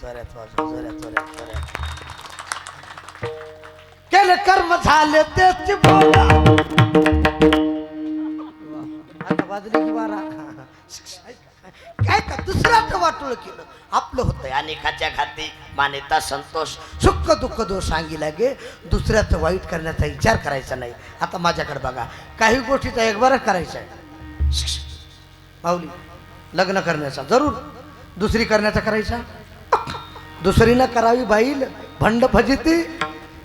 जोऱ्यात वाजव जोऱ्यात जोऱ्यात जोऱ्यात केले कर्म झाले तेच बोला. आता वाजले की बारा. काय का दुसऱ्याचं वाटोळ केलं? आपलं होतंय अनेकाच्या खाती मान्यता संतोष. सुख दुःख दोष सांगितला गे. दुसऱ्याचं वाईट करण्याचा विचार करायचा नाही. आता माझ्याकडे बघा. काही गोष्टीचा एक बरं करायचा आहे. माऊली लग्न करण्याचा. जरूर. दुसरी करण्याचा करायचा? दुसरीनं करावी बाईल भंड फजिती.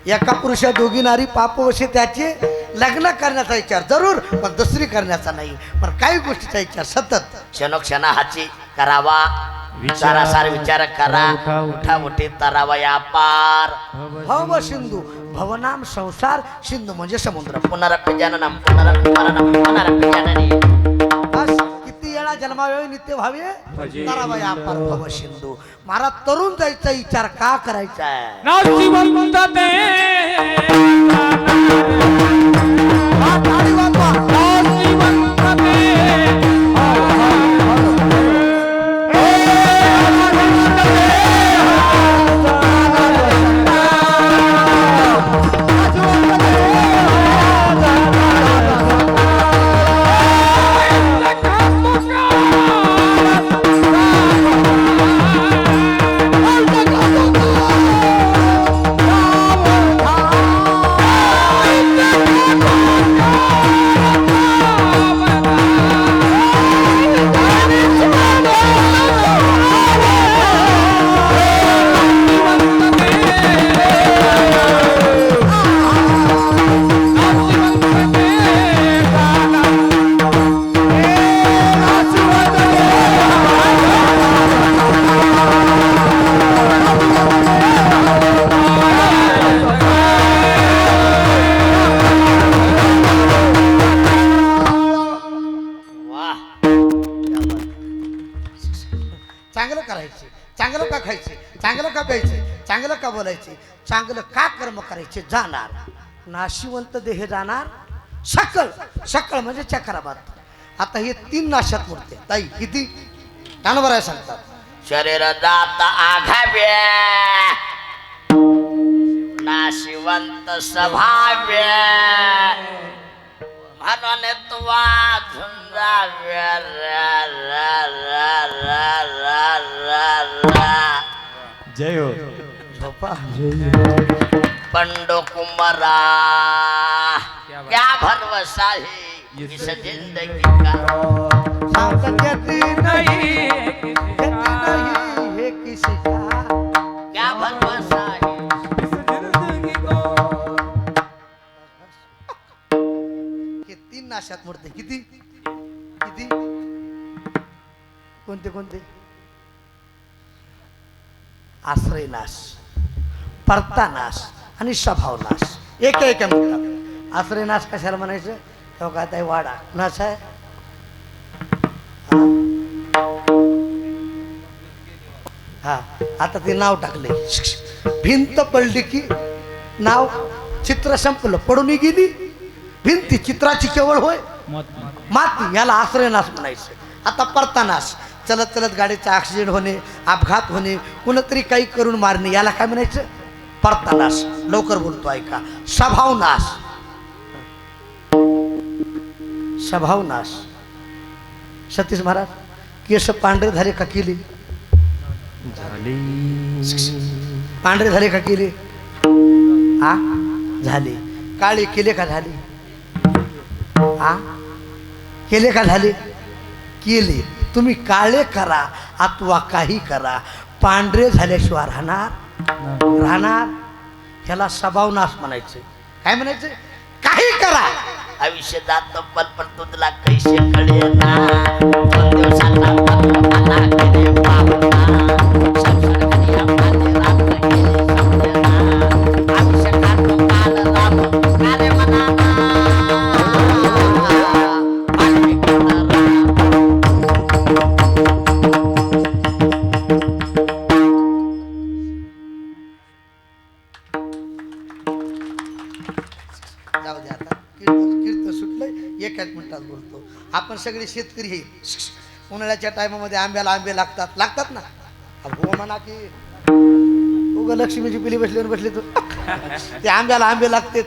एका पुरुषा दोघी नारी पापवशे त्याचे. लग्न करण्याचा विचार जरूर पण दुसरी करण्याचा नाही. पण काही गोष्टीचा विचार सतत. क्षणोक्षणा हाची करावा. सारासार विचार करा. उठा उठी तरावा या पार. भव सिंधू. भवनाम संसार. सिंधू म्हणजे समुद्र. पुनरप्य जननम पुनरप्य मरणम पुनरप्य जननी. वेळा जन्मावे नित्य व्हावे सिंधू. महाराज तरुण जायचा विचार का करायचा? आहे करायचे जाणार. नाशिवंत देह जाणार. सकल सकल म्हणजे चक्राबाद. आता हे तीन नाशात मोडते ताई किती कानवर आहे सांगतात. शरीर जात आघाव्य नाशिवंत स्वभाव्य म्हणून तुवा झुंजाव्या रा रा रा जय हो. झोपा. पंडो कुमारा क्या भरवसा है इस जिंदगी का सांगत यति नहीं यति नहीं है किसी का क्या भरवसा है हे तीन नाशात मोडते किती किती कोणते कोणते आश्रय नाश परता नाश आणि स्वभाव नाश. एक एक म्हणतात आश्रय नाश कशाला म्हणायचं? तेव्हा काय ताई वाडा. नाश आहे? हा. आता ते नाव टाकले. भिंत पडली की नाव चित्र संपलं. पडून गेली. भिंती चित्राची केवळ होय. माती. याला आश्रयनाश म्हणायचं. आता परतानाश चलत चलत गाडीचा ऍक्सिडेंट होणे अपघात होणे कुणतरी काही करून मारणे याला काय म्हणायचं? परतानाश लवकर बोलतो ऐका. स्वभावनाश स्वभावनाश सतीश महाराज केस पांढरे झाले का केले? पांढरे झाले का केले? आ? झाले. काळे केले का झाले? आ? केले का झाले? केले. तुम्ही काळे करा अथवा काही करा. पांढरे झाल्याशिवाय राहणार राहणार? ह्याला स्वभावनाश म्हणायचं काय म्हणायचं काही करा. आयुष्य जात पण पण तुझला कैसे कळे ना दोन बोलतो. आपण सगळे शेतकरी हे. उन्हाळ्याच्या टायमामध्ये आंब्याला आंबे लागतात. लागतात ना? हो म्हणा की. उगा लक्ष्मीची पिली बसली बसली तू ते आंब्याला आंबे लागते.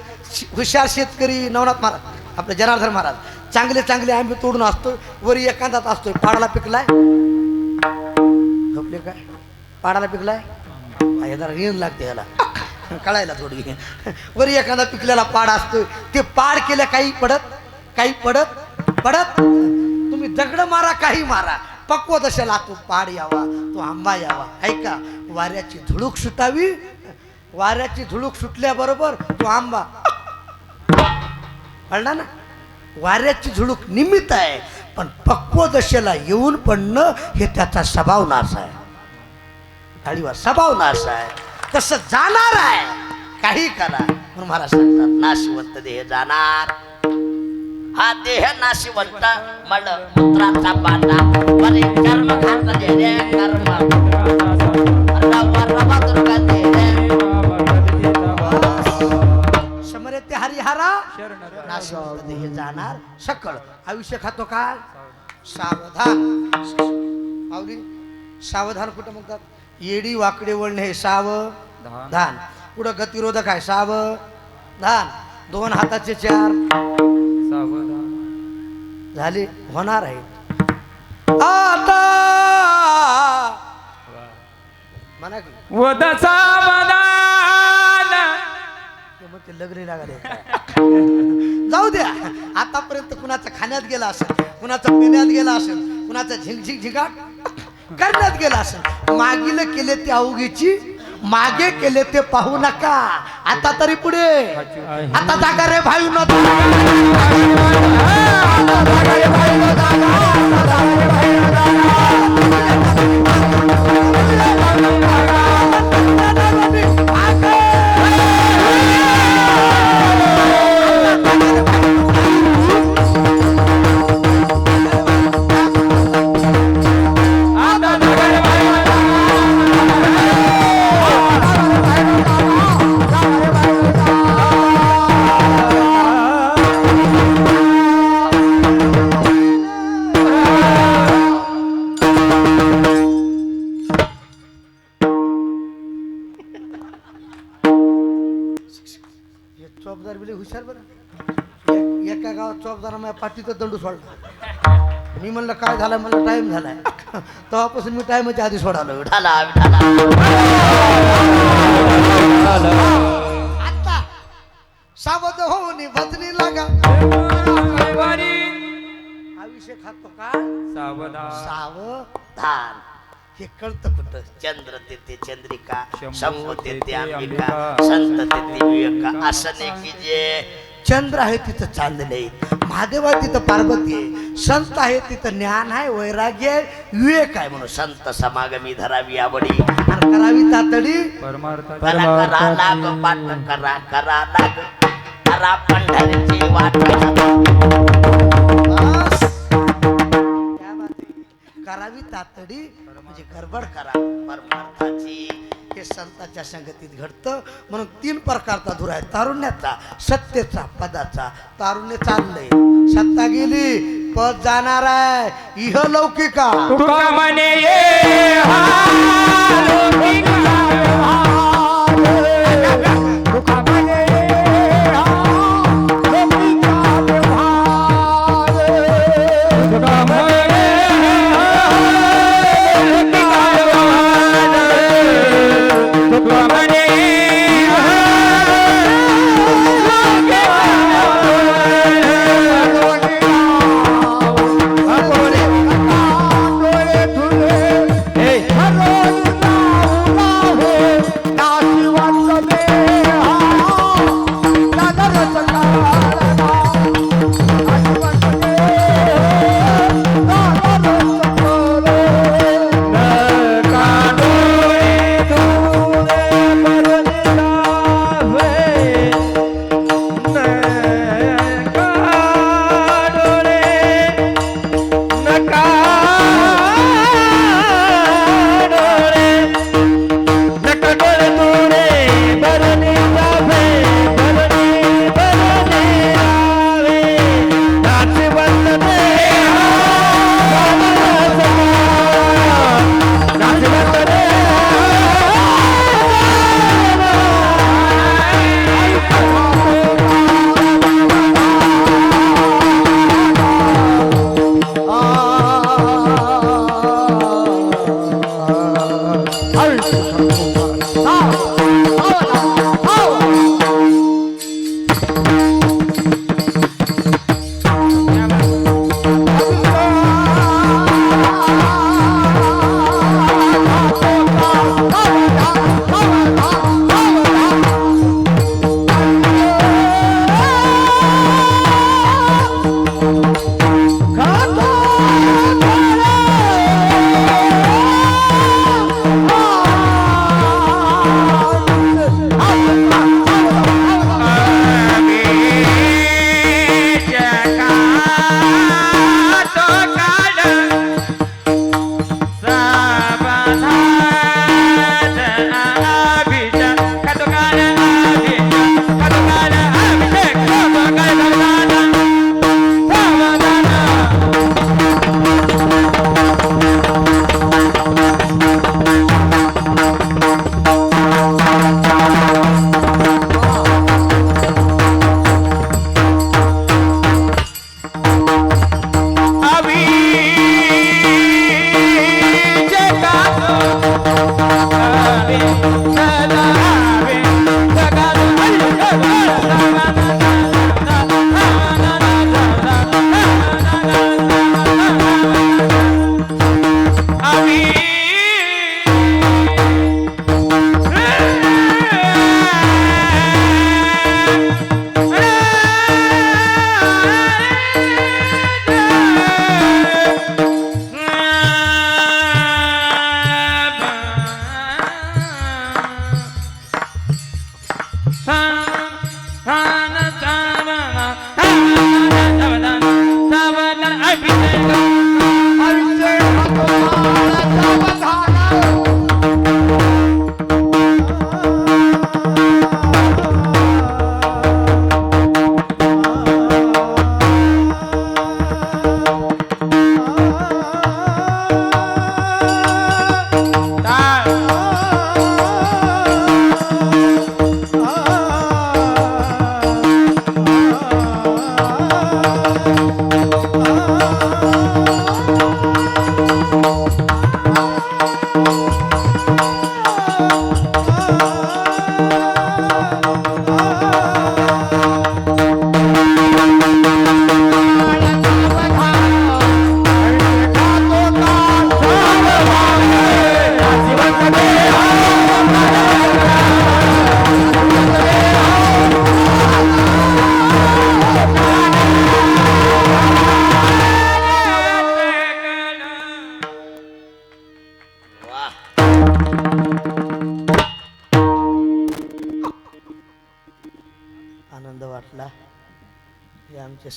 हुशार शेतकरी नवनाथ महाराज आपले जनार्दन महाराज चांगले चांगले आंबे तोडून असतो वरी एखादाच असतोय पाडाला पिकलाय? झोपले काय? पाडाला पिकलाय? जरा येऊन लागते याला. कळायला थोडी. वरी एखादा पिकलेला पाड असतोय. ते पाड केल्या काही पडत? काही पडत? पडत तुम्ही दगड मारा काही मारा. पक्व दशेला तो पाड यावा तो आंबा यावा. ऐका वाऱ्याची झुळूक सुटावी वाऱ्याची झुळूक सुटल्याबरोबर तो आंबा. कळला ना? वाऱ्याची झुळूक निमित्त आहे पण पक्व दशेला येऊन पडणं हे त्याचा स्वभाव नाश आहे. थाळीवर स्वभाव नाश आहे. तसं जाणार आहे. काही करा. म्हणून मला सांगतात नाशवंत देह जाणार. हा देह नाशिवंत मळ मूत्राचा पाटा बरे कर्म घात रे कर्म. दुर्गा दे समरे ते हरिहरा. नाशिवंत देह जाणार सकळ. आयुष्य खातो का? सावधान. माऊली सावधान कुठं म्हणतात? येडी वाकडे वळणे हे सावधान पुढं गतिरोधक आहे सावधान दोन हाताचे चार. झाले होणार आहे. आता म्हणा की. वद सावधान ते मग ते लग्न लागले. जाऊ द्या. आतापर्यंत कुणाचं खाण्यात गेला असेल कुणाचं पिण्यात गेला असेल कुणाचं झिंगझिंग झिंगाट करण्यात गेला असेल मागील केले ते अवघीची मागे केले ते पाहू नका. आता तरी पुढे. आता जागा रे भाई न चौपदार बिले हुशार बरं. एक- गावात चौपदार माझ्या पाठीचं दंडू सोडला. मी म्हणलं काय झालं म्हणलं टाइम झालाय. तेव्हापासून मी टाइमच्या आधी सोडालो. विठाला आता सावध होऊन भजनी लागा. हा विषय खातो का? सावधान. सावधान. हे कळतं कुठं? चंद्र तिथे चंद्रिका शंभू तिथे अंबिका. संत तिथे विवेक असने की जे चंद्र आहे तिथं चांदणे महादेव आहे तिथं पार्वती आहे. संत आहे तिथं ज्ञान आहे वैराग्य आहे विवेक आहे म्हणून संत समागमी धरावी आवडी. आणि करावी तातडी. परमार्थ करा करा लाग पाठ करा करा लाग. करा पंढरीची वाट. करावी तातडी म्हणजे गडबड करा. परमार्थाची हे संतांच्या संगतीत घडतं. म्हणून तीन प्रकारचा धुरा आहे. तारुण्याचा सत्तेचा पदाचा. तारुण्य चाललंय. सत्ता गेली पद जाणार आहे. इह लौकिका. तुका म्हणे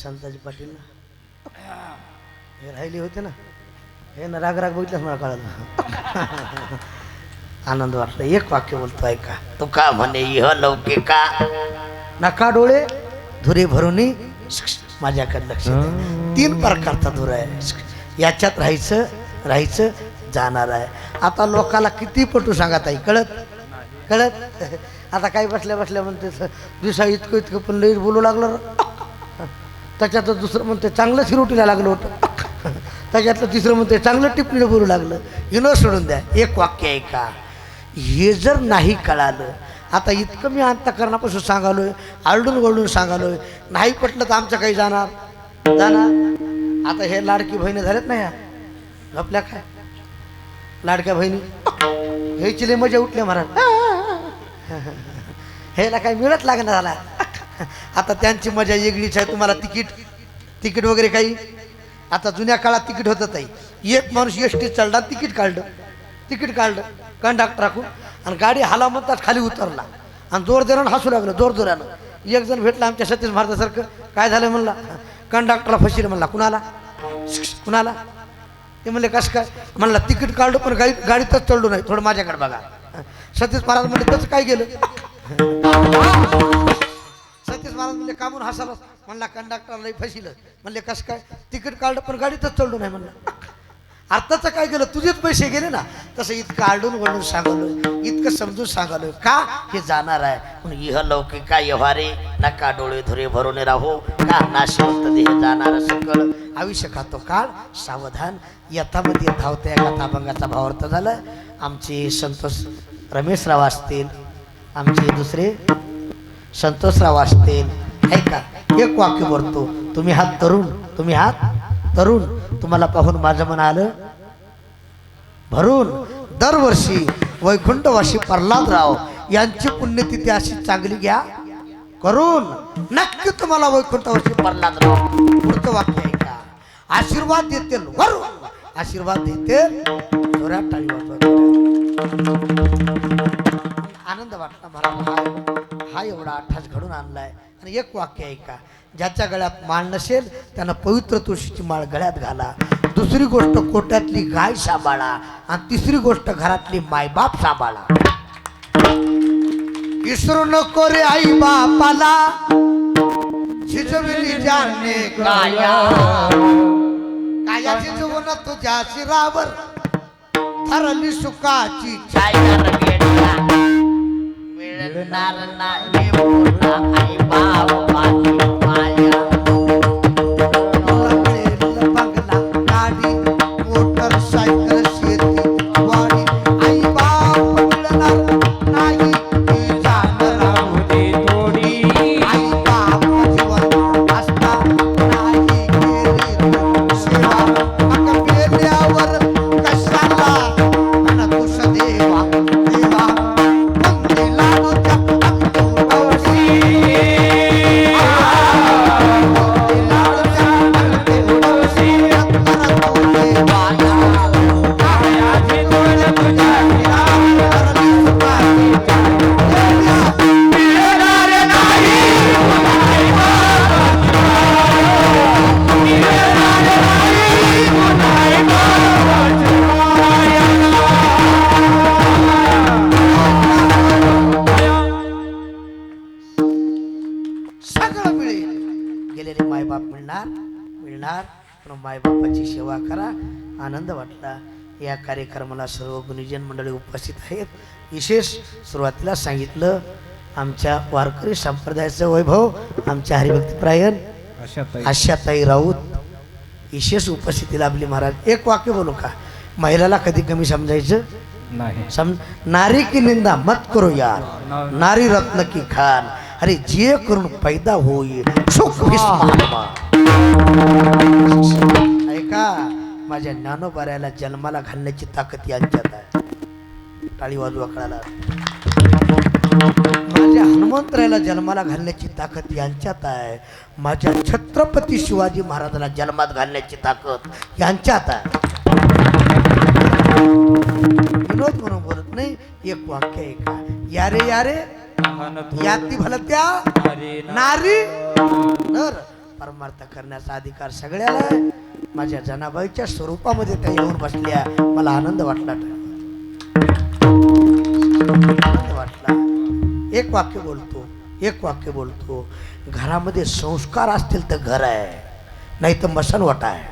संताजी पाटील ना. हे राहिले होते ना. हे ना राग राग बघितलंच मला कळलं. आनंद वाटला. एक वाक्य बोलतो ऐका. तुका म्हणे इह लौकिका. नका डोळे धुरे भरूनी. माझ्याकडे लक्ष. तीन प्रकारचा धुर आहे. याच्यात राहायचं राहायचं जाणार आहे. आता लोकाला किती पटू सांगा ताई कळत? कळत? आता काही बसल्या बसल्या म्हणते दिवसा इतकं इतकं पण लई बोलू लागलं. त्याच्यातलं दुसरं म्हणते चांगलं शिरोटीला लागलं होतं. त्याच्यातलं तिसरं म्हणते चांगलं टिपणीला बोलू लागलं. हिनं सोडून द्या. एक वाक्य आहे का? हे जर नाही कळालं आता इतकं मी अंतकरणापासून सांगालोय वळडून सांगालो सांगालोय नाही पटलं तर आमचं काही जाणार. जाणार. आता हे लाडकी बहिणी झाल्यात ना ह्या आपल्या काय? लाडक्या बहिणी. ह्याची लय मजा उठल्या महाराज ह्याला काही मिळत लागणार झाला आता त्यांची मजा वेगळीच आहे. तुम्हाला तिकीट तिकीट वगैरे काही? आता जुन्या काळात तिकीट होतं ताई. एक माणूस एस टी चढला तिकीट काढलं. तिकीट काढलं. कंडक्टर राखून. आणि गाडी हाला म्हणतात खाली उतरला. आणि जोर देण्यानं हसू लागलं जोर जोरानं एक जण भेटला आमच्या सतीश महाराजासारखं काय झालं म्हणला? कंडक्टरला फशील म्हणला कुणाला? कुणाला? ते म्हणले कसं काय? म्हणला तिकीट काढलं पण गाडी गाडीतच चढलो नाही. थोडं माझ्याकडे बघा. सतीश महाराज म्हणले तसं काय गेलं महाराज म्हणले कामून हसाला म्हणला कंडक्टरला फसिलं म्हणले कसं काय? तिकीट काढलं पण गाडीतच चढलो नाही म्हणलं. अर्थाचं काय केलं तुझेच पैसे गेले ना. तसं इतकं आडून वळून सांगलो इतकं समजून सांगलोय. का? हे जाणार आहे. पण इह लौकिका व्यवहारे? नका डोळे धुरे भरून राहू. का? नाशिवंत देह जाणार सकळ. आयुष्य खातो काळ सावधान. यथामध्ये धावत्या कथाभंगाचा भावार्थ झाला. आमचे संतोष रमेशराव असतील. आमचे दुसरे संतोषराव असतील. ऐका एक वाक्य बोलतो तुम्ही हात तरुण तुम्ही हात तरुण तुम्हाला पाहून माझं मन आलं. भरून दरवर्षी वैकुंठवाशी प्रल्हादराव यांची पुण्यतिथी अशी चांगली घ्या. करून नक्की तुम्हाला वैकुंठवाशी प्रल्हादराव पुढचं वाक्य ऐका आशीर्वाद देतील वरून आशीर्वाद देतील. जोरात टाळी वाजवा. आनंद वाटला मला. हा एवढा अठ्ठास घडून आणलाय. आणि एक वाक्य ऐका ज्याच्या गळ्यात माळ नसेल त्यानं पवित्र तुळशीची माळ गळ्यात घाला. दुसरी गोष्ट कोट्यातली गाय सांभाळा आणि तिसरी गोष्ट घरातली मायबाप सांभाळा. विसरू नको रे आई बापाला शिजविली जाणे काया कायाची शिजवून तुझ्या शिरावर ठरली सुखाची छाया. भेटला मिळणार नाही पुन्हा आई बाबाची या कार्यक्रमाला सर्व गुणीजन मंडळी उपस्थित आहेत. विशेष सुरुवातीला सांगितलं आमच्या वारकरी संप्रदायाचं वैभव आमच्या हरिभक्तीप्रायण आशाताई. राऊत विशेष उपस्थिती लाभली महाराज. एक वाक्य बोलू का? महिलाला कधी कमी समजायचं? नाही. सम नारी की निंदा मत करो यार. नारी रत्न की खान. अरे जे करून पैदा होई सुख विस्मानमा. ऐका माझ्या ज्ञानोबाऱ्याला जन्माला घालण्याची ताकद यांच्यात आहे. टाळी वाजवा कळाला माझ्या हनुमंतरायला जन्माला घालण्याची ताकद यांच्यात आहे. माझ्या छत्रपती शिवाजी महाराजाला जन्मात घालण्याची ताकद यांच्यात आहे. विनोद म्हणून बोलत नाही एक वाक्य आहे. का यारे यारे याती भलत्या नारी नर. परमार्थ करण्याचा अधिकार सगळ्याला आहे. माझ्या जनाबाईच्या स्वरूपामध्ये त्या येऊन बसल्या. मला आनंद वाटला. आनंद वाटला. एक वाक्य बोलतो एक वाक्य बोलतो. घरामध्ये संस्कार असतील तर घर आहे. नाही तर मसनवटा आहे.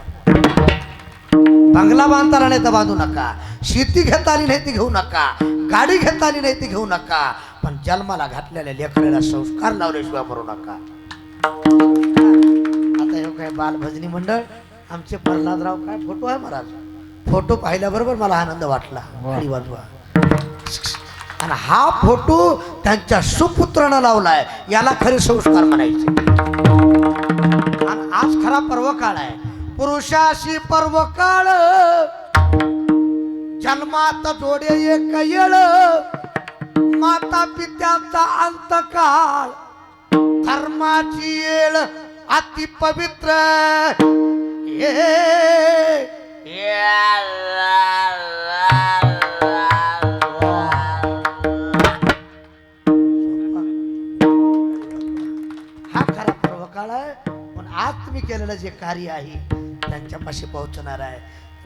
बंगला बांधताना नाही तर बांधू नका. शेती घेता आली नाही ती घेऊ नका. गाडी घेता आली नाही ती घेऊ नका. पण जन्माला घातलेल्या लेखनाला संस्कार लावल्याशिवाय करू नका. काय बालभजनी मंडळ? आमचे प्रल्हादराव काय फोटो आहे महाराज? फोटो पाहिल्याबरोबर मला आनंद वाटला. आणि हा फोटो त्यांच्या सुपुत्रानं लावलाय. याला खरे संस्कार म्हणायचे. आणि आज खरा पर्व काळ आहे. पुरुषाशी पर्व काळ जन्मात जोडे एक येळ. माता पित्याचा अंतकाळ. धर्माची येळ. अति पवित्र। ये हा खरा पर्व काळ आहे पण आज तुम्ही केलेलं जे कार्य आहे त्यांच्यापाशी पोहोचणार आहे.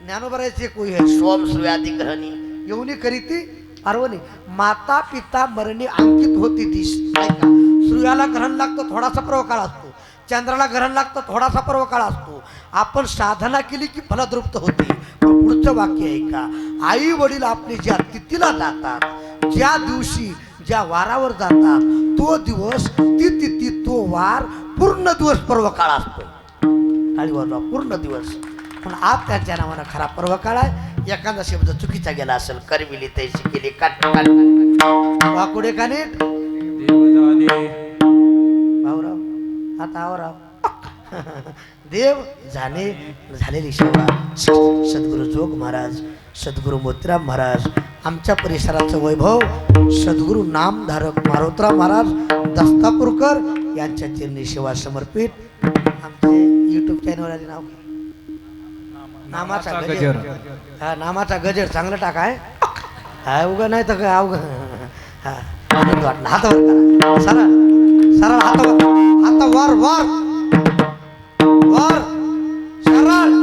ज्ञानोबराचे कोई आहे सोम सूर्यादी ग्रहणी येऊनी करीती पार्वणी माता पिता मरणी अंकित होती ती सूर्याला ग्रहण लागतं थोडासा प्रवकाळ असतो. चंद्राला ग्रहण लागतं थोडासा पर्वकाळ असतो. आपण साधना केली की फलद्रुप्त होते. पुढचं वाक्य आहे का? आई वडील आपले ज्या तिथीला जातात ज्या दिवशी ज्या वारावर जातात तो दिवस ती तिथी तो वार पूर्ण दिवस पर्व काळ असतो टाळी पूर्ण दिवस. पण आज त्यांच्या नावानं खरा पर्व काळ आहे. एखादा शब्द चुकीचा गेला असेल करविली तैशी केली काट काट वाकुडे का आता आवराव देव जाणे झालेली सेवा. सद्गुरू जोग महाराज सद्गुरू मोतीराम महाराज आमच्या परिसराचं वैभव सद्गुरू नामधारक मारोतराव महाराज दस्तापूरकर यांच्या चरणी सेवा समर्पित. आमचे युट्यूब चॅनल नाव काय? नामाचा नामाचा गजर. हा नामाचा गजर. चांगलं टाक आहे हा उगा नाही तर काय अवघ हा आनंद वाटला. हातावर करा. सरळ सरळ हातावर. आता वर वर. वर. सरळ.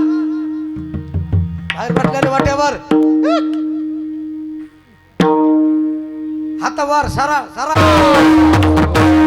बाहेर पडलेले वाट्यावर. हातावर सरळ सरळ.